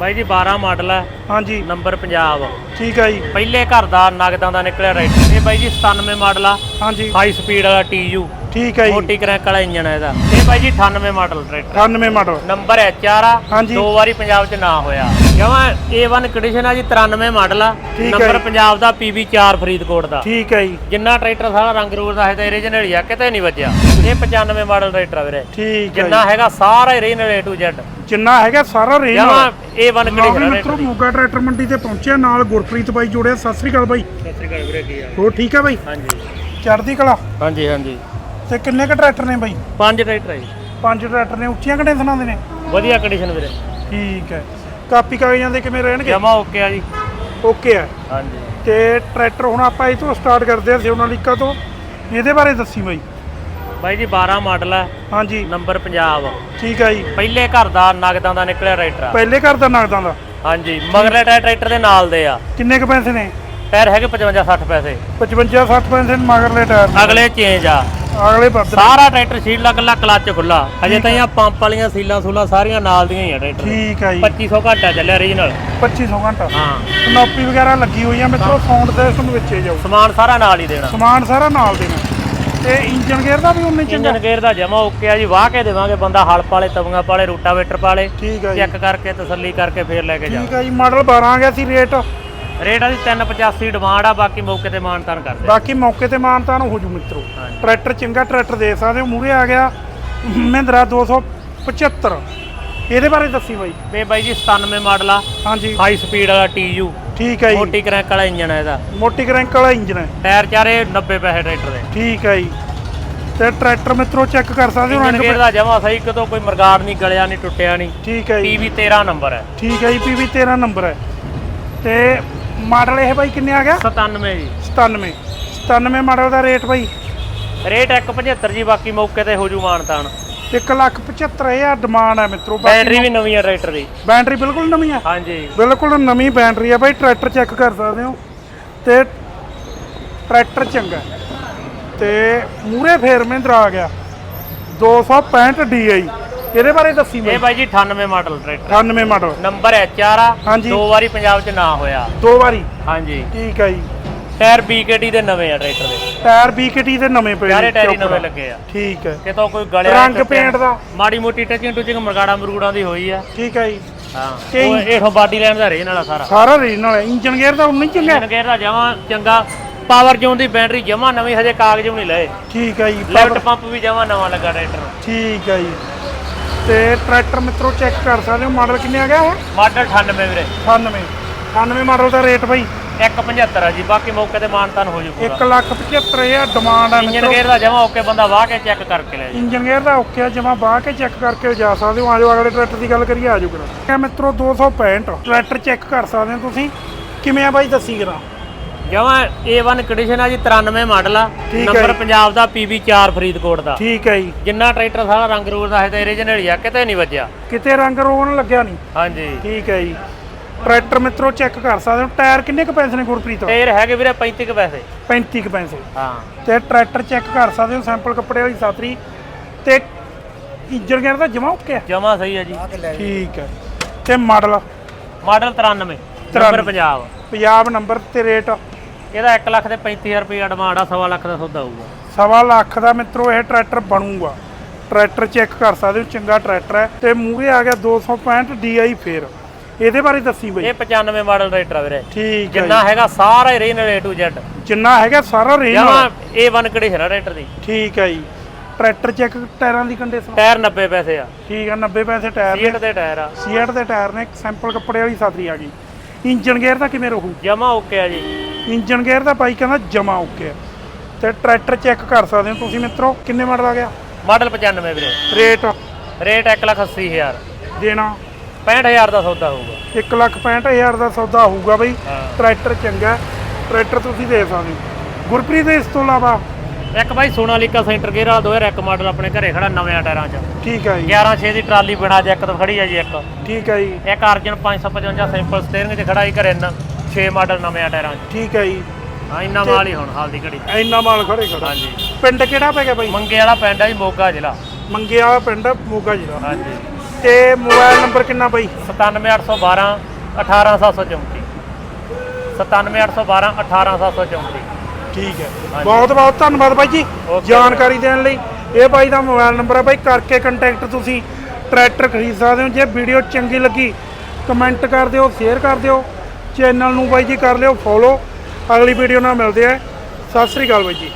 ਬਾਈ ਜੀ 12 ਮਾਡਲ ਹੈ ਹਾਂਜੀ। ਨੰਬਰ ਪੰਜਾਬ। ਠੀਕ ਹੈ ਜੀ। ਪਹਿਲੇ ਘਰ ਦਾ ਨਗਦਾਂ ਦਾ ਨਿਕਲਿਆ ਰਾਈਟ ਇਹ ਬਾਈ ਜੀ 97 ਮਾਡਲ ਆ। ਹਾਂਜੀ। ਹਾਈ ਸਪੀਡ ਵਾਲਾ TU ਠੀਕ ਹੈ ਜੀ। ਮੋਟੀ ਕਰੈਕ ਵਾਲਾ ਇੰਜਨ ਹੈ ਇਹਦਾ। ਇਹ ਬਾਈ ਜੀ 98 model tractor. 98 model. Number HR ਆ ਹਾਂਜੀ। ਦੋ ਵਾਰੀ ਪੰਜਾਬ 'ਚ ਨਾ ਹੋਇਆ। ਜਮਾ A1 ਕੰਡੀਸ਼ਨ ਆ ਜੀ 93 ਮਾਡਲ ਆ। ਠੀਕ ਹੈ ਨੰਬਰ ਜੀ। ਪੰਜਾਬ ਦਾ PB4 ਫਰੀਦਕੋਟ ਦਾ। ਠੀਕ ਹੈ ਜੀ। ਜਿੰਨਾ ਟਰੈਕਟਰ ਸਾਰਾ ਰੰਗ ਰੂਪ ਦਾ ਹੈ ਤੇ ਓਰੀਜਨਲ ਹੀ ਆ ਕਿਤੇ ਨਹੀਂ ਵੱਜਿਆ। ਇਹ 95 ਮਾਡਲ ਟਰੈਕਟਰ ਆ ਵੀਰੇ। ਠੀਕ ਹੈ ਜਿੰਨਾ ਹੈਗਾ ਸਾਰਾ ਓਰੀਜਨਲ A to Z ਜੀ। ਜਿੰਨਾ ਹੈਗਾ ਸਾਰਾ ਰੇਂਜ ਜਮਾ ਵਾਲਾ A1 ਲਓ ਵੀ ਕੰਡੀਸ਼ਨ ਮਿੱਤਰੋ ਮੋਗਾ ਟਰੈਕਟਰ ਮੰਡੀ ਤੇ ਪਹੁੰਚਿਆ ਨਾਲ ਗੁਰਪ੍ਰੀਤ ਬਾਈ ਜੋੜਿਆ। ਸਤਿ ਸ੍ਰੀ ਅਕਾਲ ਬਾਈ। ਸਤਿ ਸ੍ਰੀ ਅਕਾਲ ਵੀਰੇ ਕੀ ਹਾਲ? ਹੋਰ ਠੀਕ ਹੈ ਬਾਈ? ਹਾਂਜੀ। ਚੜ੍ਹਦੀ ਕਲਾ? ਹਾਂਜੀ ਹਾਂਜੀ। ਤੇ ਕਿੰਨੇ ਕ ਟਰੈਕਟਰ ਨੇ ਬਾਈ? ਪੰਜ ਟਰੈਕਟਰ ਹੈ ਜੀ। ਪੰਜ ਟਰੈਕਟਰ ਨੇ ਉੱਚੀਆਂ ਕੰਡੀਸ਼ਨਾਂ ਦੇ ਨੇ? ਵਧੀਆ ਕੰਡੀਸ਼ਨ ਵੀਰੇ। ਠੀਕ ਹੈ। ਕਾਪੀ ਕਾਗਜ਼ਾਂ ਦੇ ਕਿਵੇਂ ਰਹਿਣਗੇ? ਜਮਾ ਓਕੇ ਆ ਜੀ। ਓਕੇ ਹੈ ਹਾਂਜੀ। ਤੇ ਟਰੈਕਟਰ ਹੁਣ ਆਪਾਂ ਇਹ ਤੋਂ ਸਟਾਰਟ ਕਰਦੇ ਹਾਂ ਸਿਓਨਾਲਿਕਾ ਤੋਂ। ਇਹਦੇ ਬਾਰੇ ਦੱਸੀ ਬਾਈ। ਬਾਈ ਜੀ 12 ਮਾਡਲ ਹੈ ਹਾਂਜੀ। ਨੰਬਰ ਪੰਜਾਬ ਠੀਕ ਹੈ ਜੀ। ਪਹਿਲੇ ਘਰ ਦਾ ਨਗਦਾਂ ਦਾ ਨਿਕਲਿਆ ਟਰੈਕਟਰ ਆ। ਪਹਿਲੇ ਘਰ ਦਾ ਨਗਦਾਂ ਦਾ? ਹਾਂਜੀ ਮਗਰਲੇ ਟਾਇਰ ਟਰੈਕਟਰ ਦੇ ਨਾਲ ਦੇ ਆ। ਕਿੰਨੇ ਕ ਪੈਸੇ ਨੇ? ਟਾਇਰ ਹੈਗੇ 55 60 ਪੈਸੇ। 55 60 ਪੈਸੇ ਨੇ ਮਗਰਲੇ ਟਾਇਰ ਦੇ। ਅਗਲੇ ਚੇਂਜ ਆ। ਅਗਲੇ ਬੱਦ ਸਾਰਾ ਟਰੈਕਟਰ ਸੀਟ ਲੱਗ ਲਾ ਕਲੱਚ ਖੁੱਲਾ ਹਜੇ ਤਾਂ ਇਹ ਪੰਪ ਵਾਲੀਆਂ ਸੀਲਾਂ ਸੂਲਾਂ ਸਾਰੀਆਂ ਨਾਲ ਦੀਆਂ ਹੀ ਆ ਟਰੈਕਟਰ। ਠੀਕ ਹੈ ਜੀ। 2500 ਘੰਟਾ ਚੱਲਿਆ ਓਰੀਜਨਲ 2500 ਘੰਟਾ। ਹਾਂ। ਕਨੋਪੀ ਵਗੈਰਾ ਲੱਗੀ ਹੋਈ ਆ ਮਿੱਤਰੋ ਸਾਊਂਡ ਸਿਸਟਮ ਵਿੱਚੇ ਜਾਊ। ਸਮਾਨ ਸਾਰਾ ਨਾਲ ਹੀ ਦੇਣਾ। ਸਮਾਨ ਸਾਰਾ ਨਾਲ ਦੇਣਾ। ਤੇ ਇੰਜਨ ਗੇਅਰ ਦਾ ਵੀ ਉਨੇ ਚੰਗਾ। ਇੰਜਨ ਗੇਅਰ ਦਾ ਜਮਾ ਓਕੇ ਆ ਜੀ। ਵਾਹ ਕੇ ਦੇਵਾਂਗੇ ਬੰਦਾ ਹਲ ਪਾਲੇ ਤਵੀਆਂ ਪਾਲੇ ਰੂਟਾਵੇਟਰ ਪਾਲੇ। ਹੈ ਚੈੱਕ ਕਰਕੇ ਤਸੱਲੀ ਕਰਕੇ ਫੇਰ ਲੈ ਕੇ ਜਾ ਠੀਕ ਹੈ ਜੀ। ਮਾਡਲ 12 ਆ ਗਿਆ ਸੀ ਰੇਟ। ਰੇਟ ਆ ਜੀ 385 ਡਿਮਾਂਡ ਆ ਬਾਕੀ ਮੌਕੇ ਤੇ ਮਾਨਤਾਨ ਕਰਦੇ ਬਾਕੀ ਮੌਕੇ ਤੇ ਮਾਨਤਾਨ ਹੋ ਜੂ ਮਿੱਤਰੋ। ਹਾਂਜੀ। ਟਰੈਕਟਰ ਚੰਗਾ ਟਰੈਕਟਰ ਦੇ ਸਕਦੇ ਹੋ ਮੂਰੇ ਆ ਗਿਆ ਮਹਿੰਦਰਾ 275 ਇਹਦੇ ਬਾਰੇ ਦੱਸੀ ਬਾਈ। ਇਹ ਬਾਈ ਜੀ 97 ਮਾਡਲ ਆ ਹਾਂਜੀ। ਹਾਈ ਸਪੀਡ ਵਾਲਾ TU ਠੀਕ ਹੈ ਜੀ। ਮੋਟੀ ਕਰੈਕ ਵਾਲਾ ਇੰਜਨ ਹੈ ਇਹਦਾ। ਮੋਟੀ ਕਰੈਂਕ ਵਾਲਾ ਇੰਜਨ ਹੈ। ਟਾਇਰ ਚਾਰੇ 90 ਪੈਸੇ ਟਰੈਕਟਰ ਦੇ। ਠੀਕ ਹੈ ਜੀ। ਤੇ ਟਰੈਕਟਰ ਮਿੱਤਰੋ ਚੈੱਕ ਕਰ ਸਕਦੇ ਹੋ ਇੰਜਨ ਰੰਗ ਦਾ ਜਮਾ ਸਹੀ ਕਿਤੋਂ ਕੋਈ ਮਰਗਾੜ ਨਹੀਂ ਗਲਿਆ ਨਹੀਂ ਟੁੱਟਿਆ ਨਹੀਂ। ਠੀਕ ਹੈ ਜੀ। PV 13 ਨੰਬਰ ਹੈ। ਠੀਕ ਹੈ ਜੀ ਪੀਵੀ 13 ਨੰਬਰ ਹੈ। ਤੇ ਮਾਡਲ ਇਹ ਬਾਈ ਕਿੰਨੇ ਆ ਗਿਆ? 97 ਜੀ। 97 97 ਮਾਡਲ ਦਾ ਰੇਟ ਬਾਈ? ਰੇਟ 175 ਜੀ ਬਾਕੀ ਮੌਕੇ ਤੇ ਹੋ ਜੂ ਮਾਨਤਾਨ। 175000 ਡਿਮਾਂਡ ਹੈ ਮਿੱਤਰੋ ਬੈਟਰੀ ਵੀ ਨਵੀਂ ਹੈ ਟਰੈਕਟਰ ਦੀ। ਬੈਟਰੀ ਬਿਲਕੁਲ ਨਵੀਂ ਹੈ ਹਾਂਜੀ। ਬਿਲਕੁਲ ਨਵੀਂ ਬੈਟਰੀ ਹੈ ਬਾਈ ਟਰੈਕਟਰ ਚੈੱਕ ਕਰ ਸਕਦੇ ਹੋ। ਤੇ ਟਰੈਕਟਰ ਚੰਗਾ। ਤੇ ਮੂਰੇ ਫੇਰ ਮਹਿੰਦਰਾ ਆ ਗਿਆ। 265 DI ਇਹਦੇ ਬਾਰੇ ਦੱਸੀ ਇਹ ਬਾਈ। ਜੀ 98 model tractor. 98 model. Number HR ਆ ਹਾਂਜੀ। ਦੋ ਵਾਰੀ ਪੰਜਾਬ 'ਚ ਨਾ ਹੋਇਆ। ਦੋ ਵਾਰੀ। ਹਾਂਜੀ। ਠੀਕ ਹੈ ਜੀ। ਟਾਇਰ BKT ਦੇ ਨਵੇਂ ਆ ਟਰੈਕਟਰ ਦੇ। ਟਾਇਰ BKT ਦੇ ਨਵੇਂ ਪਏ ਸਾਰੇ ਨੇ, ਟਾਇਰ ਹੀ ਚੌਪੜਾ। ਨਵੇਂ ਲੱਗੇ ਆ। ਠੀਕ ਹੈ। ਕਿਤੋਂ ਕੋਈ ਗਲਿਆ ਰੰਗ ਟੁੱਟਿਆ। ਪੇਂਟ ਦਾ। ਮਾੜੀ ਮੋਟੀ ਟਚਿੰਗ ਟੁਚਿੰਗ ਮਰਗਾੜਾ ਮਰੂੜਾਂ ਦੀ ਹੋਈ ਆ। ਠੀਕ ਹੈ ਜੀ। ਹਾਂ। ਤੇ ਉਹ ਇਹੋ ਬਾਡੀ ਲੈਣ ਦਾ ਰੇ ਨਾਲ ਸਾਰਾ। ਸਾਰਾ ਰੀਜਨਲ ਹੈ ਇੰਜਨ ਗੇਅਰ ਦਾ ਉਨਾ ਹੀ ਚੰਗਾ। ਹੈ। ਇੰਜਨ ਗੇਅਰ ਦਾ ਜਮਾ ਚੰਗਾ। ਪਾਵਰ ਜ਼ੋਨ ਦੀ ਬੈਟਰੀ ਜਮਾ ਨਵੀਂ ਹਜੇ ਕਾਗਜ਼ ਵੀ ਨਹੀਂ ਲਏ। ਠੀਕ ਹੈ ਜੀ। ਲੈਫਟ ਪੰਪ ਵੀ ਜਮਾ ਨਵਾਂ ਲੱਗਾ ਟਰੈਕਟਰ ਨੂੰ। ਠੀਕ ਹੈ ਜੀ। ਤੇ ਟਰੈਕਟਰ ਮਿੱਤਰੋ ਚੈੱਕ ਕਰ ਸਕਦੇ ਹੋ ਮਾਡਲ ਕਿੰਨੇ ਆ ਗਿਆ ਇਹ? ਮਾਡਲ 98 ਵੀਰੇ। 98 98 ਮਾਡਲ ਦਾ ਰੇਟ ਬਾਈ। 175 ਆ ਜੀ ਬਾਕੀ ਮੌਕੇ ਤੇ ਮਾਨਤਾਨ ਹੋ ਜੂ ਪੂਰਾ। 175000 ਡਿਮਾਂਡ ਹੈ ਇੰਜਨ ਗੇਅਰ ਦਾ ਜਮਾ ਓਕੇ ਬੰਦਾ ਵਾਹ ਕੇ ਚੈੱਕ ਕਰਕੇ ਲੈ ਜੀ। ਇੰਜਨ ਗੇਅਰ ਦਾ ਓਕੇ ਆ ਜਮਾ ਬਾਹ ਕੇ ਚੈੱਕ ਕਰਕੇ ਜਾ ਸਕਦੇ ਹੋ। ਆਜੋ ਅਗਲੇ ਟਰੈਕਟਰ ਦੀ ਗੱਲ ਕਰੀਏ ਆਜੋ ਕਰਾ ਮਿੱਤਰੋ 265 ਟਰੈਕਟਰ ਚੈੱਕ ਕਰ ਸਕਦੇ ਹੋ ਤੁਸੀਂ। ਕਿਵੇਂ ਆ ਬਾਈ ਦੱਸੀ ਕਰਾਂ ਜਮਾ A1 ਕੰਡੀਸ਼ਨ ਆ ਜੀ 93 ਮਾਡਲ ਆ। ਠੀਕ ਹੈ ਨੰਬਰ ਜੀ। ਪੰਜਾਬ ਦਾ PB4 ਫਰੀਦਕੋਟ ਦਾ। ਠੀਕ ਹੈ ਜੀ। ਜਿੰਨਾ ਟਰੈਕਟਰ ਸਾਰਾ ਰੰਗ ਰੂਪ ਦਾ ਹੈ ਤੇ ਓਰੀਜਨਲ ਹੀ ਆ ਕਿਤੇ ਨਹੀਂ ਵੱਜਿਆ। ਕਿਤੇ ਰੰਗ ਰੋਣ ਲੱਗਿਆ ਨਹੀਂ। ਹਾਂਜੀ। ਠੀਕ ਹੈ ਜੀ। ਟਰੈਕਟਰ ਮਿੱਤਰੋ ਚੈੱਕ ਕਰ ਸਕਦੇ ਹੋ। ਟਾਇਰ ਕਿੰਨੇ ਕੁ ਪੈਸੇ ਨੇ ਗੁਰਪ੍ਰੀਤ? ਟਾਇਰ ਹੈਗੇ ਵੀਰੇ 35 ਕੁ ਪੈਸੇ। 35 ਕੁ ਪੈਸੇ। ਹਾਂ। ਤੇ ਟਰੈਕਟਰ ਚੈੱਕ ਕਰ ਸਕਦੇ ਹੋ ਸੈਂਪਲ ਕੱਪੜੇ ਵਾਲੀ ਸਾਤਰੀ ਤੇ ਇੰਜਨ ਗੇਅਰ ਦਾ ਜਮਾ ਓਕੇ ਆ? ਜਮਾ ਸਹੀ ਹੈ ਜੀ। ਠੀਕ ਹੈ ਤੇ model model 93 number 93 Punjab. Punjab number ਤੇ ਰੇਟ ਇਹਦਾ 1 ਲੱਖ ਤੇ 35000 ਰੁਪਏ ਡਿਮਾਂਡ ਆ ਸਵਾ ਲੱਖ ਦਾ ਸੌਦਾ ਹੋਊਗਾ। ਸਵਾ ਲੱਖ ਦਾ ਮਿੱਤਰੋ ਇਹ ਟਰੈਕਟਰ ਬਣੂਗਾ। ਟਰੈਕਟਰ ਚੈੱਕ ਕਰ ਸਕਦੇ ਹੋ ਚੰਗਾ ਟਰੈਕਟਰ ਹੈ। ਤੇ ਮੂਰੇ ਆ ਗਿਆ 265 DI ਫੇਰ। ਇਹਦੇ ਬਾਰੇ ਦੱਸੀ ਬਈ। ਇਹ 95 ਮਾਡਲ ਟਰੈਕਟਰ ਆ ਵੀਰੇ ਠੀਕ ਹੈ ਜਿੰਨਾ ਹੈਗਾ ਸਾਰਾ ਹੀ ਰੀਜਨਲ A to Z। ਜਿੰਨਾ ਹੈਗਾ ਸਾਰਾ ਰੇਂਜ ਜਮਾ A1 ਕੰਡੀਸ਼ਨ ਆ ਟਰੈਕਟਰ ਦੀ। ਠੀਕ ਹੈ ਜੀ। ਟਰੈਕਟਰ ਚੈੱਕ ਟਾਇਰਾਂ ਦੀ ਕੰਡੀਸ਼ਨ ਟਾਇਰ 90 ਪੈਸੇ ਆ। ਠੀਕ ਹੈ 90 ਪੈਸੇ ਟਾਇਰ ਸੀਟ ਦੇ ਟਾਇਰ ਆ। ਸੀਟ ਦੇ ਟਾਇਰ ਨੇ। ਸੈਂਪਲ ਕੱਪੜੇ ਵਾਲੀ ਸਾਤਰੀ ਆ ਗਈ। ਇੰਜਨ ਗੇਅਰ ਦਾ ਕਿਵੇਂ ਰਹੂ? ਜਮਾ ਓਕੇ ਆ ਜੀ। ਇੰਜਨ ਗੇਅਰ ਦਾ ਬਾਈ ਕਹਿੰਦਾ ਜਮਾ ਓਕੇ ਆ ਤੇ ਟਰੈਕਟਰ ਚੈੱਕ ਕਰ ਸਕਦੇ ਹੋ ਤੁਸੀਂ ਮਿੱਤਰੋ ਕਿੰਨੇ ਮਾਡਲ ਆ ਗਿਆ? ਮਾਡਲ 95 ਵੀਰੇ। ਰੇਟ? ਰੇਟ 1 ਲੱਖ 80000 ਦੇਣਾ? 65000 ਦਾ ਸੌਦਾ ਹੋਊਗਾ। 165000 ਦਾ ਸੌਦਾ ਹੋਊਗਾ ਬਈ। ਹਾਂ। ਟਰੈਕਟਰ ਚੰਗਾ ਹੈ। ਟਰੈਕਟਰ ਤੁਸੀਂ ਦੇ ਸਕਦੇ ਹੋ। ਗੁਰਪ੍ਰੀਤ ਇਸ ਤੋਂ ਇਲਾਵਾ? ਇੱਕ ਬਾਈ ਸੋਨਾਲੀਕਾ ਸੈਂਟਰ ਗੇਅਰ ਵਾਲਾ 2001 ਮਾਡਲ ਆਪਣੇ ਘਰੇ ਖੜਾ ਨਵੇਂ ਟਾਇਰਾਂ 'ਚ। ਠੀਕ ਹੈ ਜੀ। 11 6 ਦੀ ਟਰਾਲੀ ਬਣਾ ਜੇ ਇੱਕ ਤੋਂ ਖੜੀ ਆ ਜੀ ਇੱਕ। ਠੀਕ ਹੈ ਜੀ। ਇੱਕ ਅਰਜਨ 555 ਸਿੰਪਲ ਸਟੀਅਰਿੰਗ 'ਚ ਖੜਾ ਹੀ ਘਰੇ ਨਾ 6 ਮਾਡਲ ਨਵੇਂ ਟਾਇਰਾਂ 'ਚ। ਠੀਕ ਹੈ ਜੀ। ਹਾਂ ਇੰਨਾ ਮਾਲ ਹੀ ਹੁਣ ਹਾਲ ਦੀ ਘੜੀ ਇੰਨਾ ਮਾਲ ਖੜੇ ਖੜਾ। ਹਾਂਜੀ। ਪਿੰਡ ਕਿਹੜਾ ਪੈ ਗਿਆ ਬਾਈ? ਮੰਗੇ ਵਾਲਾ ਪਿੰਡ ਆ ਜੀ ਮੋਗਾ ਜ਼ਿਲ੍ਹਾ। ਮੰਗੇ ਵਾਲਾ ਪਿੰਡ ਮੋਗਾ ਜ਼ਿਲ੍ਹਾ। ਹਾਂਜੀ। ਤੇ ਮੋਬਾਈਲ ਨੰਬਰ ਕਿੰਨਾ ਬਾਈ? 97812 18734 97812 18734 ਠੀਕ ਹੈ। ਬਹੁਤ ਬਹੁਤ ਧੰਨਵਾਦ ਬਾਈ ਜੀ। ਜਾਣਕਾਰੀ ਦੇਣ ਲਈ। ਇਹ ਬਾਈ ਦਾ ਮੋਬਾਈਲ ਨੰਬਰ ਹੈ ਬਾਈ ਕਰਕੇ ਕੰਟੈਕਟ ਤੁਸੀਂ ਟਰੈਕਟਰ ਖਰੀਦ ਸਕਦੇ ਹੋ। ਜੇ ਵੀਡੀਓ ਚੰਗੀ ਲੱਗੀ ਕਮੈਂਟ ਕਰ ਦਿਓ ਸ਼ੇਅਰ ਕਰ ਦਿਓ। ਚੈਨਲ ਨੂੰ ਬਾਈ ਜੀ ਕਰ ਲਿਓ ਫੋਲੋ ਅਗਲੀ ਵੀਡੀਓ ਨਾਲ ਮਿਲਦੇ ਆ। ਸਤਿ ਸ੍ਰੀ ਅਕਾਲ ਬਾਈ ਜੀ।